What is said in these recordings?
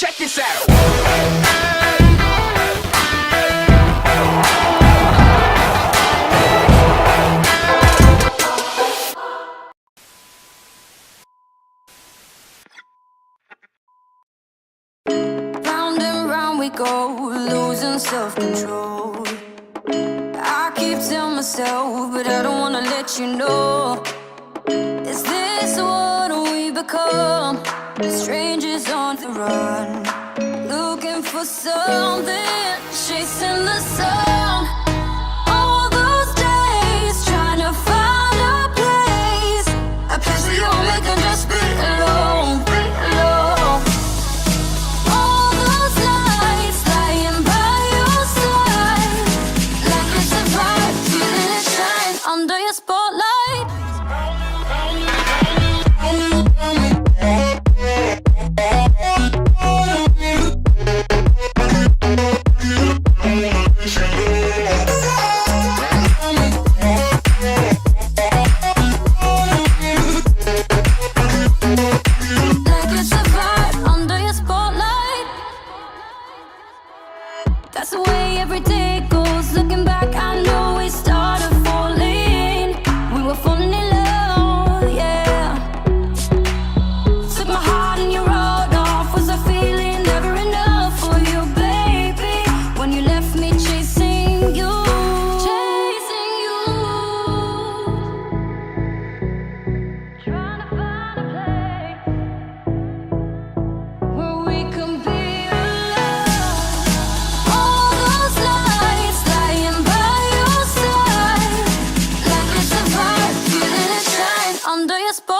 check this out. we go, losing self control. I keep telling myself, but I don't wanna let you know. Is this what we become? Straight run, looking for something, chasing the sun. this way every day goes looking back under your spot.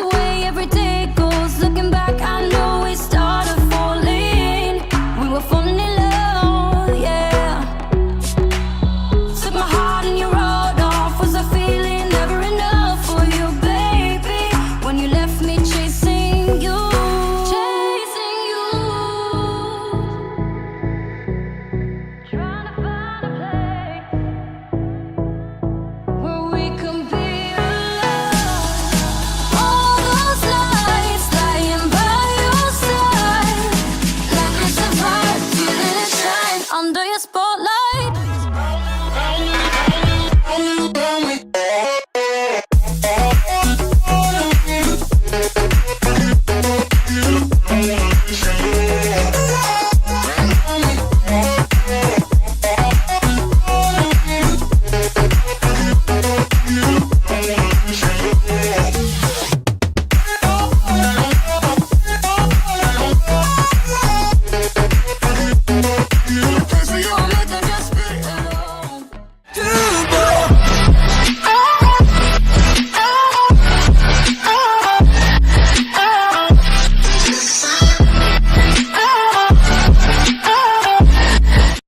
way every day goes. Looking back under your spot.